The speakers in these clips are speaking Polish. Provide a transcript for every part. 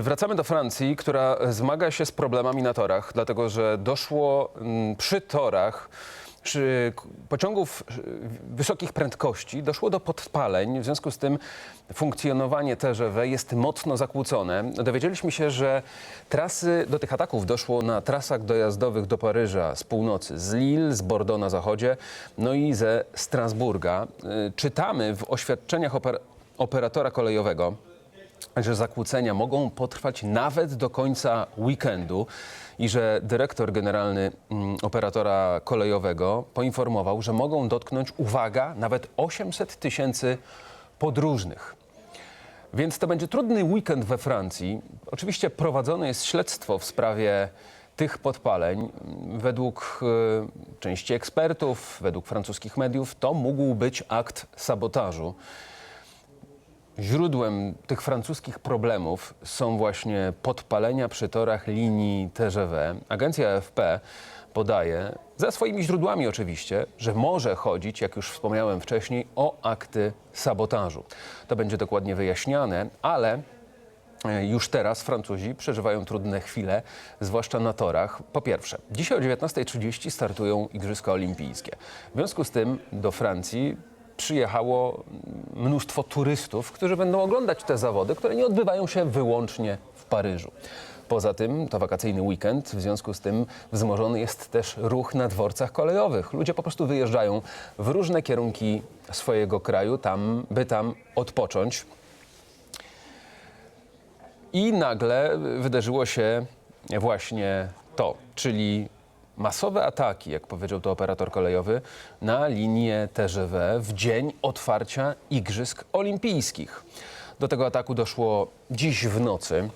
Wracamy do Francji, która zmaga się z problemami na torach, dlatego że doszło mm, przy torach pociągów y, wysokich prędkości doszło do podpaleń. W związku z tym funkcjonowanie TGV jest mocno zakłócone. Dowiedzieliśmy się, że trasy do tych ataków doszło na trasach dojazdowych do Paryża z północy, z Lille, z Bordeaux na zachodzie, no i ze Strasburga. Y, Czytamy w oświadczeniach oper- operatora kolejowego, że zakłócenia mogą potrwać nawet do końca weekendu i że dyrektor generalny mm, operatora kolejowego poinformował, że mogą dotknąć, uwaga, nawet 800 tysięcy podróżnych. Więc to będzie trudny weekend we Francji. Oczywiście prowadzone jest śledztwo w sprawie tych podpaleń. Według e, części ekspertów, według francuskich mediów, to mógł być akt sabotażu. Źródłem tych francuskich problemów są właśnie podpalenia przy torach linii TGV. Agencja AFP podaje, za swoimi źródłami oczywiście, że może chodzić, jak już wspomniałem wcześniej, o akty sabotażu. To będzie dokładnie wyjaśniane, ale e, już teraz Francuzi przeżywają trudne chwile, zwłaszcza na torach. Po pierwsze, dzisiaj o 19.30 startują Igrzyska Olimpijskie. W związku z tym do Francji przyjechało mnóstwo turystów, którzy będą oglądać te zawody, które nie odbywają się wyłącznie w Paryżu. Poza tym to wakacyjny weekend, w związku z tym wzmożony jest też ruch na dworcach kolejowych. Ludzie po prostu wyjeżdżają w różne kierunki swojego kraju, tam, by tam odpocząć. I nagle wydarzyło się właśnie to, czyli masowe ataki, jak powiedział to operator kolejowy, na linię TGV w dzień otwarcia Igrzysk Olimpijskich. Do tego ataku doszło dziś w nocy.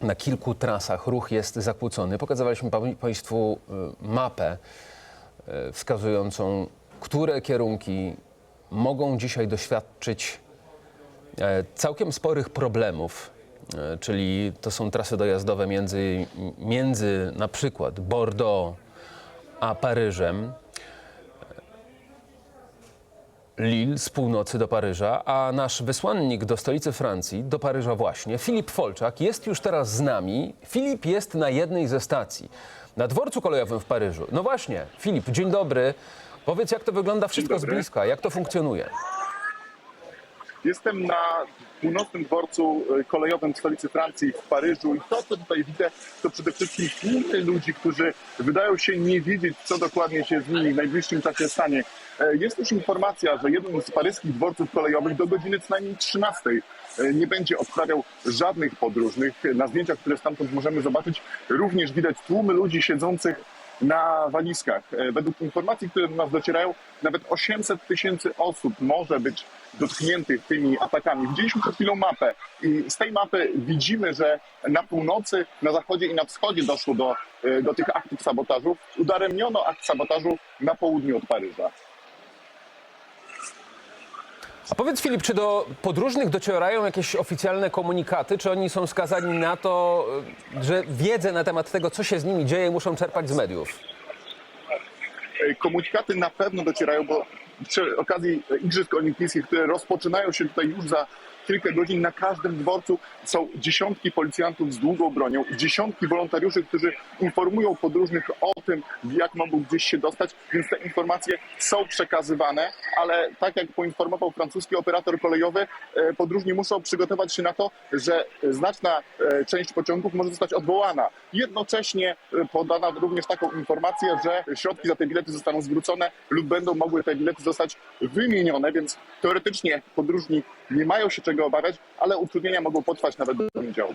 Na kilku trasach ruch jest zakłócony. Pokazywaliśmy pa- Państwu y, mapę y, wskazującą, które kierunki mogą dzisiaj doświadczyć e, całkiem sporych problemów, czyli to są trasy dojazdowe między, między na przykład Bordeaux a Paryżem. Lille z północy do Paryża, a nasz wysłannik do stolicy Francji, do Paryża właśnie, Filip Folczak, jest już teraz z nami. Filip jest na jednej ze stacji, na dworcu kolejowym w Paryżu. No właśnie, Filip, dzień dobry. Powiedz, jak to wygląda wszystko z bliska, jak to funkcjonuje? Jestem na północnym dworcu e, kolejowym w stolicy Francji, w Paryżu i to, co tutaj widzę, to przede wszystkim tłumy ludzi, którzy wydają się nie wiedzieć, co dokładnie się z nimi w najbliższym czasie stanie. E, Jest też informacja, że jeden z paryskich dworców kolejowych do godziny co najmniej 13 e, nie będzie odprawiał żadnych podróżnych. Na zdjęciach, które stamtąd możemy zobaczyć, również widać tłumy ludzi siedzących na walizkach. E, Według informacji, które do nas docierają, nawet 800 tysięcy osób może być dotkniętych tymi atakami. Widzieliśmy przed chwilą mapę i z tej mapy widzimy, że na północy, na zachodzie i na wschodzie doszło do, e, do tych aktów sabotażu. Udaremniono akt sabotażu na południu od Paryża. A powiedz Filip, czy do podróżnych docierają jakieś oficjalne komunikaty, czy oni są skazani na to, y, że wiedzę na temat tego, co się z nimi dzieje, muszą czerpać z mediów? E, Komunikaty na pewno docierają, bo przy okazji Igrzysk Olimpijskich, które rozpoczynają się tutaj już za kilka godzin, na każdym dworcu są dziesiątki policjantów z długą bronią, dziesiątki wolontariuszy, którzy informują podróżnych o tym, jak mogą gdzieś się dostać, więc te informacje są przekazywane, ale tak jak poinformował francuski operator kolejowy, e, podróżni muszą przygotować się na to, że znaczna e, część pociągów może zostać odwołana. Jednocześnie e, podano również taką informację, że środki za te bilety zostaną zwrócone lub będą mogły te bilety zostać wymienione, więc teoretycznie podróżni nie mają się czego obawiać, ale utrudnienia mogą potrwać nawet do poniedziałku.